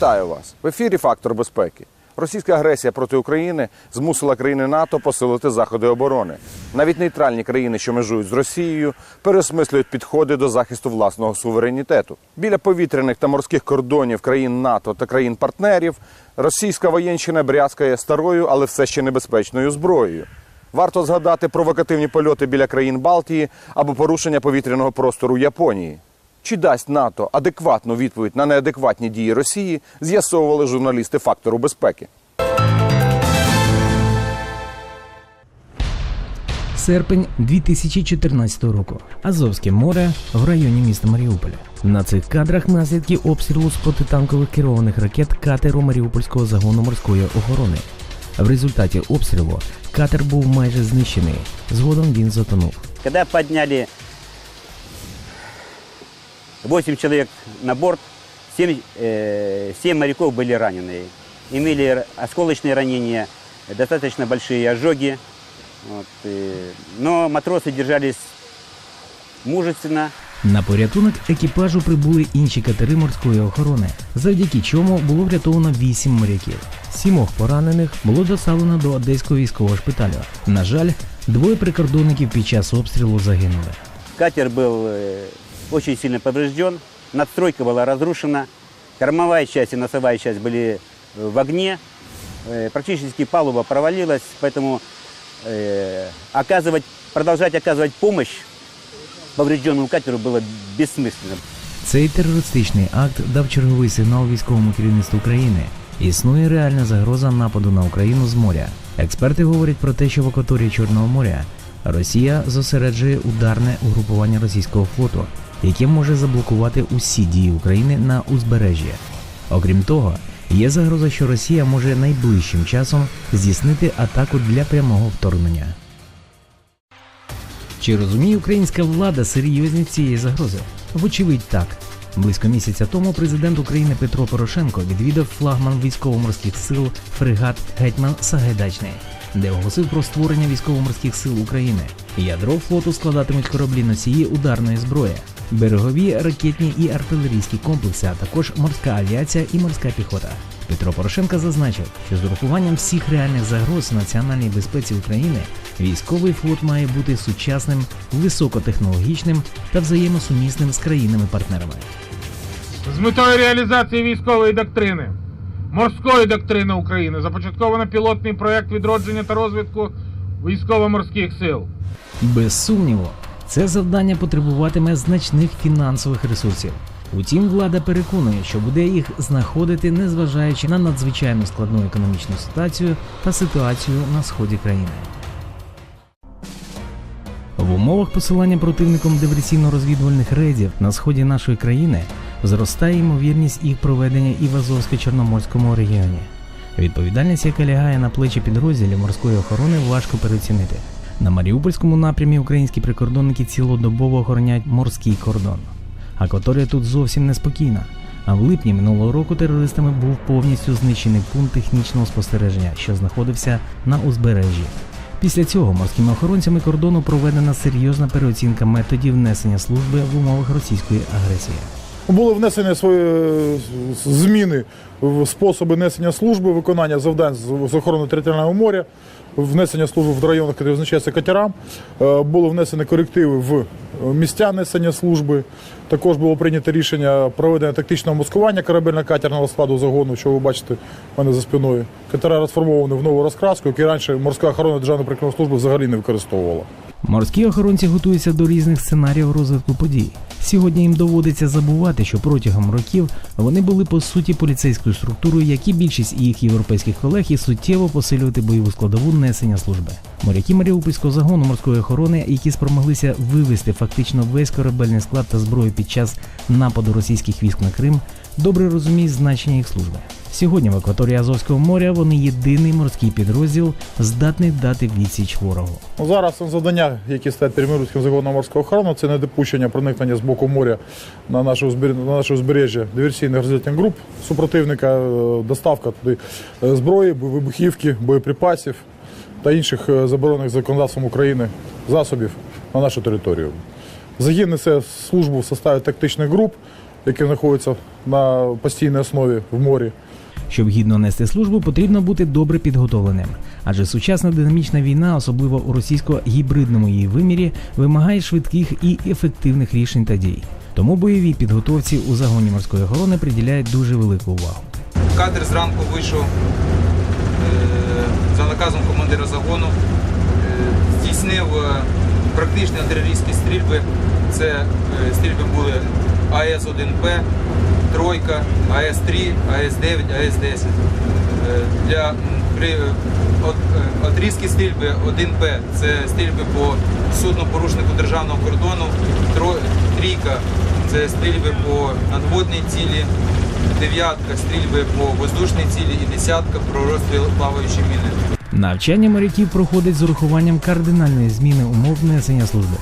Вітаю вас в ефірі Фактор безпеки. Російська агресія проти України змусила країни НАТО посилити заходи оборони. Навіть нейтральні країни, що межують з Росією, переосмислюють підходи до захисту власного суверенітету. Біля повітряних та морських кордонів країн НАТО та країн-партнерів російська воєнщина брязкає старою, але все ще небезпечною зброєю. Варто згадати провокативні польоти біля країн Балтії або порушення повітряного простору Японії. Чи дасть НАТО адекватну відповідь на неадекватні дії Росії, з'ясовували журналісти фактору безпеки. Серпень 2014 року. Азовське море в районі міста Маріуполя. На цих кадрах наслідки обстрілу з протитанкових керованих ракет катеру Маріупольського загону морської охорони. В результаті обстрілу катер був майже знищений. Згодом він затонув. Когда подняли 8 человек на борт, 7, э, 7 моряков были ранены. Имели р- осколочные ранения, достаточно большие ожоги. Вот, э, но матросы держались мужественно. На порятунок екіпажу прибули інші катери морської охорони, завдяки чому було врятовано 8 моряків. Сімох поранених було доставлено до одеського військового шпиталю. На жаль, двоє прикордонників під час обстрілу загинули. Катер был э, очень сильно поврежден, надстройка была разрушена, кормовая часть и носовая часть были э, в огне, Э, практически палуба провалилась, поэтому э, оказывать, продолжать оказывать помощь поврежденному катеру было бессмысленно. Цей терористичний акт дав черговий сигнал військовому керівництву країни. Існує реальна загроза нападу на Україну з моря. Експерти говорять про те, що в акваторії Чорного моря Росія зосереджує ударне угрупування російського флоту, яке може заблокувати усі дії України на узбережжі. Окрім того, є загроза, що Росія може найближчим часом здійснити атаку для прямого вторгнення. Чи розуміє українська влада серйозність цієї загрози? Вочевидь, так. Близько місяця тому президент України Петро Порошенко відвідав флагман військово-морських сил фрегат Гетьман Сагайдачний, де оголосив про створення військово-морських сил України. Ядро флоту складатимуть кораблі носії ударної зброї, берегові ракетні і артилерійські комплекси, а також морська авіація і морська піхота. Петро Порошенко зазначив, що з урахуванням всіх реальних загроз національній безпеці України військовий флот має бути сучасним, високотехнологічним та взаємосумісним з країнами-партнерами. З метою реалізації військової доктрини, морської доктрини України започатковано пілотний проект відродження та розвитку військово-морських сил. Без сумніву, це завдання потребуватиме значних фінансових ресурсів. Утім, влада переконує, що буде їх знаходити, незважаючи на надзвичайно складну економічну ситуацію та ситуацію на сході країни. В умовах посилання противником диверсійно-розвідувальних рейдів на сході нашої країни зростає ймовірність їх проведення і в Азовсько-Чорноморському регіоні. Відповідальність, яка лягає на плечі підрозділів морської охорони, важко переоцінити. На Маріупольському напрямі українські прикордонники цілодобово охороняють морський кордон. Акваторія тут зовсім неспокійна. А в липні минулого року терористами був повністю знищений пункт технічного спостереження, що знаходився на узбережжі. Після цього морськими охоронцями кордону проведена серйозна переоцінка методів несення служби в умовах російської агресії. Були внесені свої е, зміни в способи несення служби, виконання завдань з охорони територіального моря, внесення служби в районах, де визначається катерам. Е, Були внесені корективи в місця несення служби. Також було прийнято рішення проведення тактичного маскування корабельно-катерного складу загону, що ви бачите в мене за спиною. Катера розформовані в нову розкраску, які раніше морська охорона Державної прикордонної служби взагалі не використовувала. Морські охоронці готуються до різних сценаріїв розвитку подій. Сьогодні їм доводиться забувати, що протягом років вони були по суті поліцейською структурою, як і більшість їх європейських колег, і суттєво посилювати бойову складову несення служби. Моряки Маріупольського загону морської охорони, які спромоглися вивести фактично весь корабельний склад та зброю під час нападу російських військ на Крим, добре розуміють значення їх служби. Сьогодні в акваторії Азовського моря вони єдиний морський підрозділ, здатний дати відсіч ворогу. Зараз завдання, які стоять перед Мирівським загоном морського охорони, це недопущення проникнення з боку моря на наше, узбер- на наше узбережжя диверсійних розвідувальних груп супротивника, е, доставка туди е, зброї, вибухівки, боєприпасів та інших е, заборонених законодавством України засобів на нашу територію. Загін несе службу в составі тактичних груп. Які знаходяться на постійній основі в морі. Щоб гідно нести службу, потрібно бути добре підготовленим, адже сучасна динамічна війна, особливо у російсько-гібридному її вимірі, вимагає швидких і ефективних рішень та дій. Тому бойовій підготовці у загоні морської охорони приділяють дуже велику увагу. Кадр зранку вийшов е, за наказом командира загону, е, здійснив е, практичні артилерійські стрільби. Це стрільби були АС-1П, тройка, АС-3, АС-9, АС-10. Е, Для при е, е, отрізки стрільби 1П це стрільби по суднопорушнику державного кордону, трійка це стрільби по надводній цілі, дев'ятка стрільби по воздушній цілі і десятка про розстріл плаваючої міни. Навчання моряків проходить з урахуванням кардинальної зміни умов несення служби.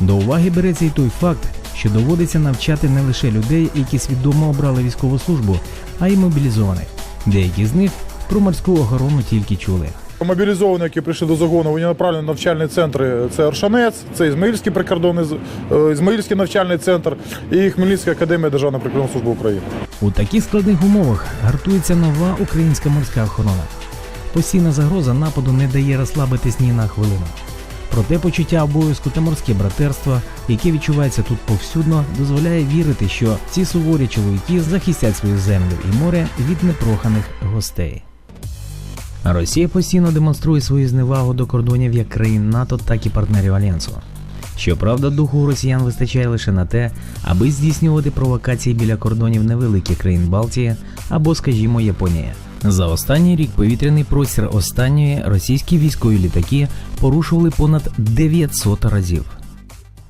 До уваги береться і той факт, що доводиться навчати не лише людей, які свідомо обрали військову службу, а й мобілізованих. Деякі з них про морську охорону тільки чули. Мобілізовані, які прийшли до загону, вони направлені в навчальні центри. Це Оршанець, це Ізмаїльський прикордонний е, Ізмаїльський навчальний центр і Хмельницька академія Державної прикордонної служби України. У таких складних умовах гартується нова українська морська охорона. Постійна загроза нападу не дає розслабитись ні на хвилину. Проте почуття обов'язку та морське братерство, яке відчувається тут повсюдно, дозволяє вірити, що ці суворі чоловіки захистять свою землю і море від непроханих гостей. Росія постійно демонструє свою зневагу до кордонів як країн НАТО, так і партнерів Альянсу. Щоправда, духу росіян вистачає лише на те, аби здійснювати провокації біля кордонів невеликих країн Балтії або, скажімо, Японія. За останній рік повітряний простір останньої російські військові літаки порушували понад 900 разів.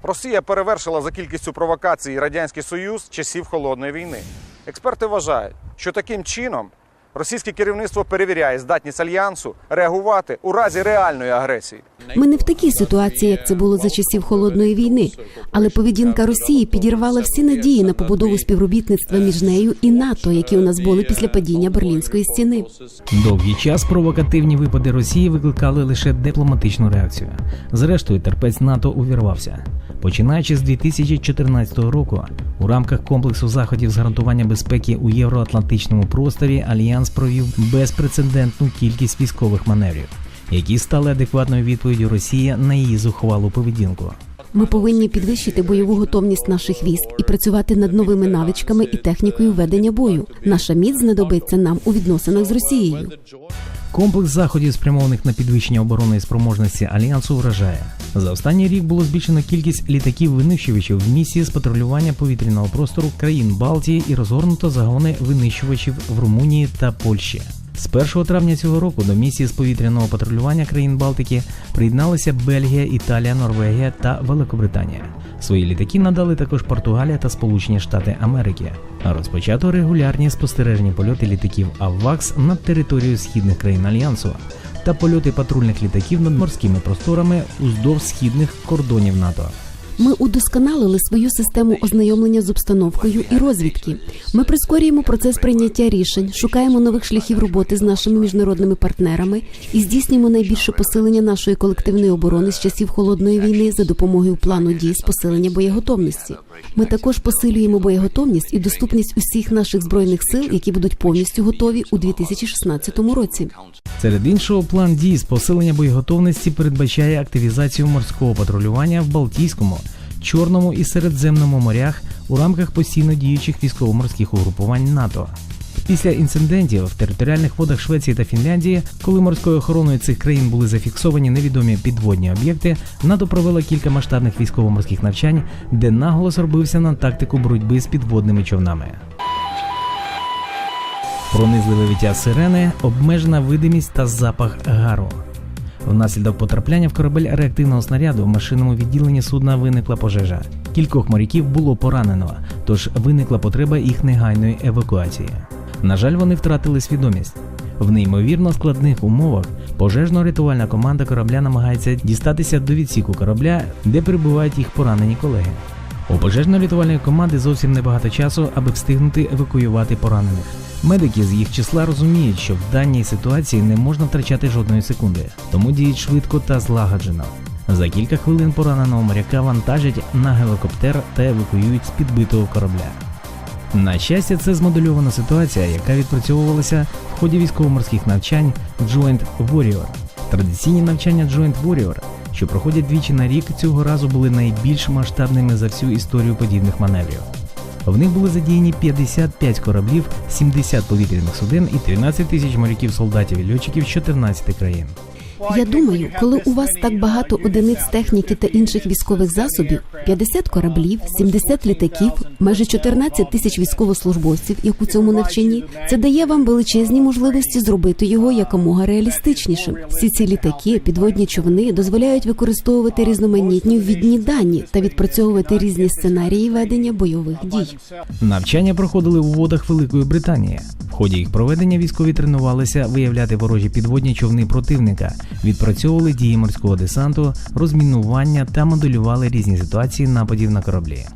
Росія перевершила за кількістю провокацій Радянський Союз часів холодної війни. Експерти вважають, що таким чином російське керівництво перевіряє здатність альянсу реагувати у разі реальної агресії. Ми не в такій ситуації, як це було за часів холодної війни, але поведінка Росії підірвала всі надії на побудову співробітництва між нею і НАТО, які у нас були після падіння Берлінської стіни. Довгий час провокативні випади Росії викликали лише дипломатичну реакцію. Зрештою, терпець НАТО увірвався. Починаючи з 2014 року, у рамках комплексу заходів з гарантування безпеки у євроатлантичному просторі Альянс провів безпрецедентну кількість військових маневрів, які стали адекватною відповіддю Росії на її зухвалу поведінку. Ми повинні підвищити бойову готовність наших військ і працювати над новими навичками і технікою ведення бою. Наша міць знадобиться нам у відносинах з Росією. Комплекс заходів, спрямованих на підвищення оборонної спроможності альянсу, вражає. За останній рік було збільшено кількість літаків-винищувачів в місії з патрулювання повітряного простору країн Балтії і розгорнуто загони винищувачів в Румунії та Польщі. З 1 травня цього року до місії з повітряного патрулювання країн Балтики приєдналися Бельгія, Італія, Норвегія та Великобританія. Свої літаки надали також Португалія та Сполучені Штати Америки. Розпочато регулярні спостережні польоти літаків АВАКС над територією східних країн альянсу та польоти патрульних літаків над морськими просторами уздовж східних кордонів НАТО. Ми удосконалили свою систему ознайомлення з обстановкою і розвідки. Ми прискорюємо процес прийняття рішень, шукаємо нових шляхів роботи з нашими міжнародними партнерами і здійснюємо найбільше посилення нашої колективної оборони з часів холодної війни за допомогою плану дій з посилення боєготовності. Ми також посилюємо боєготовність і доступність усіх наших збройних сил, які будуть повністю готові у 2016 році. Серед іншого, план дій з посилення боєготовності передбачає активізацію морського патрулювання в Балтійському, Чорному і Середземному морях у рамках постійно діючих військово-морських угрупувань НАТО. Після інцидентів в територіальних водах Швеції та Фінляндії, коли морською охороною цих країн були зафіксовані невідомі підводні об'єкти, НАТО провело кілька масштабних військово-морських навчань, де наголос робився на тактику боротьби з підводними човнами. Пронизливе виття сирени, обмежена видимість та запах гару. Внаслідок потрапляння в корабель реактивного снаряду в машинному відділенні судна виникла пожежа. Кількох моряків було поранено, тож виникла потреба їх негайної евакуації. На жаль, вони втратили свідомість. В неймовірно складних умовах пожежно-рятувальна команда корабля намагається дістатися до відсіку корабля, де перебувають їх поранені колеги. У пожежно-рятувальної команди зовсім небагато часу, аби встигнути евакуювати поранених. Медики з їх числа розуміють, що в даній ситуації не можна втрачати жодної секунди, тому діють швидко та злагоджено. За кілька хвилин пораненого моряка вантажать на гелікоптер та евакуюють з підбитого корабля. На щастя, це змодельована ситуація, яка відпрацьовувалася в ході військово-морських навчань Joint Warrior. Традиційні навчання Joint Warrior, що проходять двічі на рік, цього разу були найбільш масштабними за всю історію подібних маневрів. В них були задіяні 55 кораблів, 70 повітряних суден і 13 тисяч моряків, солдатів і льотчиків з 14 країн. Я думаю, коли у вас так багато одиниць техніки та інших військових засобів, 50 кораблів, 70 літаків, майже 14 тисяч військовослужбовців, як у цьому навчанні, це дає вам величезні можливості зробити його якомога реалістичнішим. Всі ці літаки, підводні човни дозволяють використовувати різноманітні ввідні дані та відпрацьовувати різні сценарії ведення бойових дій. Навчання проходили у водах Великої Британії. В ході їх проведення військові тренувалися виявляти ворожі підводні човни противника, відпрацьовували дії морського десанту, розмінування та моделювали різні ситуації нападів на кораблі.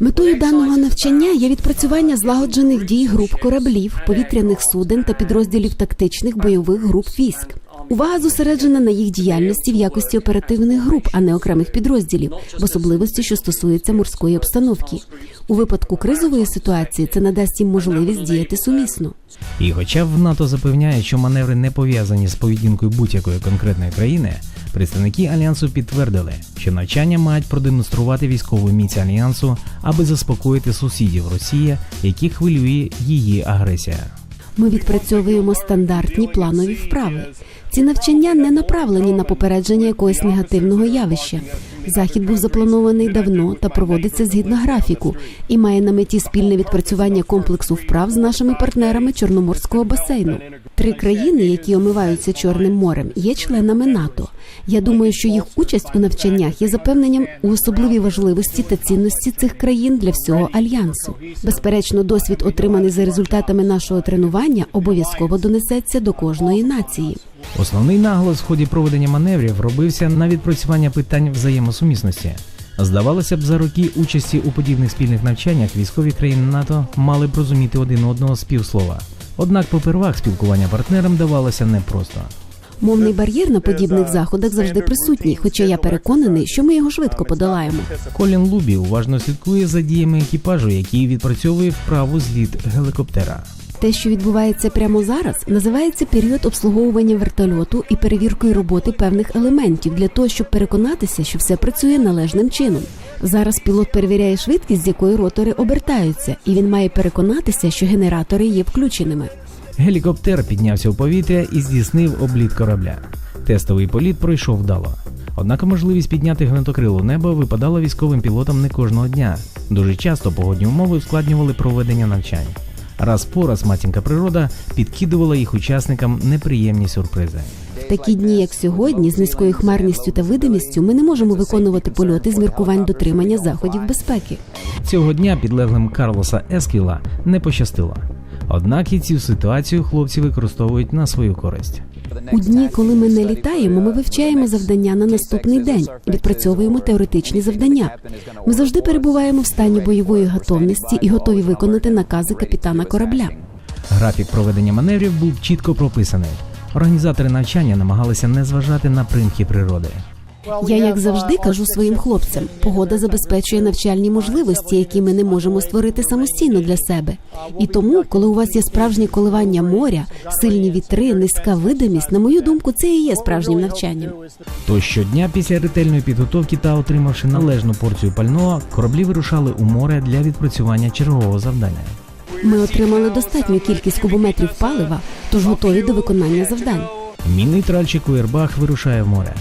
Метою даного навчання є відпрацювання злагоджених дій груп кораблів, повітряних суден та підрозділів тактичних бойових груп військ. Увага зосереджена на їх діяльності в якості оперативних груп, а не окремих підрозділів, в особливості, що стосується морської обстановки. У випадку кризової ситуації це надасть їм можливість діяти сумісно. І хоча в НАТО запевняють, що маневри не пов'язані з поведінкою будь-якої конкретної країни, представники альянсу підтвердили, що навчання мають продемонструвати військову міць альянсу, аби заспокоїти сусідів Росії, які хвилює її агресія. Ми відпрацьовуємо стандартні планові вправи. Ці навчання не направлені на попередження якогось негативного явища. Захід був запланований давно та проводиться згідно графіку і має на меті спільне відпрацювання комплексу вправ з нашими партнерами Чорноморського басейну. Три країни, які омиваються Чорним морем, є членами НАТО. Я думаю, що їх участь у навчаннях є запевненням у особливій важливості та цінності цих країн для всього альянсу. Безперечно, досвід, отриманий за результатами нашого тренування, обов'язково донесеться до кожної нації. Основний наголос в ході проведення маневрів робився на відпрацювання питань взаємосумісності. Здавалося б, за роки участі у подібних спільних навчаннях військові країни НАТО мали б розуміти один одного з півслова. Однак попервах спілкування партнерам давалося непросто. Мовний бар'єр на подібних заходах завжди присутній, хоча я переконаний, що ми його швидко подолаємо. Колін Лубі уважно слідкує за діями екіпажу, який відпрацьовує вправу зліт гелікоптера. Те, що відбувається прямо зараз, називається період обслуговування вертольоту і перевіркою роботи певних елементів для того, щоб переконатися, що все працює належним чином. Зараз пілот перевіряє швидкість, з якою ротори обертаються, і він має переконатися, що генератори є включеними. Гелікоптер піднявся у повітря і здійснив обліт корабля. Тестовий політ пройшов вдало. Однак можливість підняти гвинтокрило в небо випадала військовим пілотам не кожного дня. Дуже часто погодні умови ускладнювали проведення навчань. Раз по раз матінка природа підкидувала їх учасникам неприємні сюрпризи. В такі дні, як сьогодні, з низькою хмарністю та видимістю, ми не можемо виконувати польоти з міркувань дотримання заходів безпеки. Цього дня підлеглим Карлоса Ескіла не пощастило. Однак і цю ситуацію хлопці використовують на свою користь. У дні, коли ми не літаємо, ми вивчаємо завдання на наступний день, відпрацьовуємо теоретичні завдання. Ми завжди перебуваємо в стані бойової готовності і готові виконати накази капітана корабля. Графік проведення маневрів був чітко прописаний. Організатори навчання намагалися не зважати на примхи природи. Я, як завжди, кажу своїм хлопцям: погода забезпечує навчальні можливості, які ми не можемо створити самостійно для себе. І тому, коли у вас є справжні коливання моря, сильні вітри, низька видимість, на мою думку, це і є справжнім навчанням. То щодня після ретельної підготовки та отримавши належну порцію пального, кораблі вирушали у море для відпрацювання чергового завдання. Ми отримали достатню кількість кубометрів палива, тож готові до виконання завдань. Мінний тральщик Уербах вирушає в море.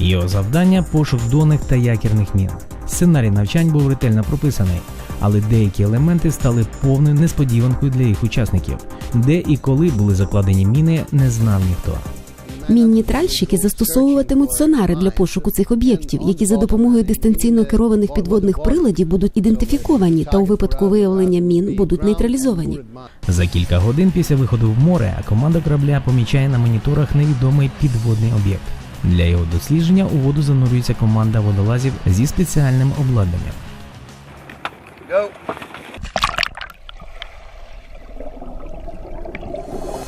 Його завдання пошук донних та якірних мін. Сценарій навчань був ретельно прописаний, але деякі елементи стали повною несподіванкою для їх учасників. Де і коли були закладені міни, не знав ніхто. Мінні тральщики застосовуватимуть сонари для пошуку цих об'єктів, які за допомогою дистанційно керованих підводних приладів будуть ідентифіковані та у випадку виявлення мін будуть нейтралізовані. За кілька годин після виходу в море команда корабля помічає на моніторах невідомий підводний об'єкт. Для його дослідження у воду занурюється команда водолазів зі спеціальним обладнанням.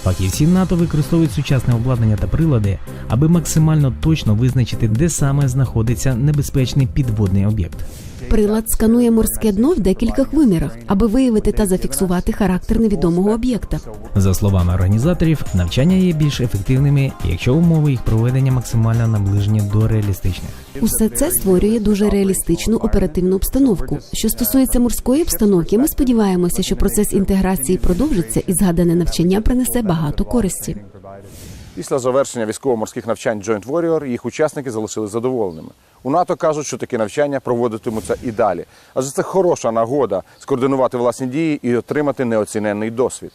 Фахівці НАТО використовують сучасне обладнання та прилади, аби максимально точно визначити, де саме знаходиться небезпечний підводний об'єкт. Прилад сканує морське дно в декількох вимірах, аби виявити та зафіксувати характер невідомого об'єкта. За словами організаторів, навчання є більш ефективними, якщо умови їх проведення максимально наближені до реалістичних. Усе це створює дуже реалістичну оперативну обстановку. Що стосується морської обстановки, ми сподіваємося, що процес інтеграції продовжиться і згадане навчання принесе багато користі. Після завершення військово-морських навчань Joint Warrior їх учасники залишили задоволеними. У НАТО кажуть, що такі навчання проводитимуться і далі, адже це хороша нагода скоординувати власні дії і отримати неоціненний досвід.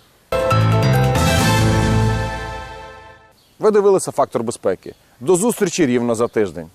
Ви дивилися фактор безпеки. До зустрічі рівно за тиждень.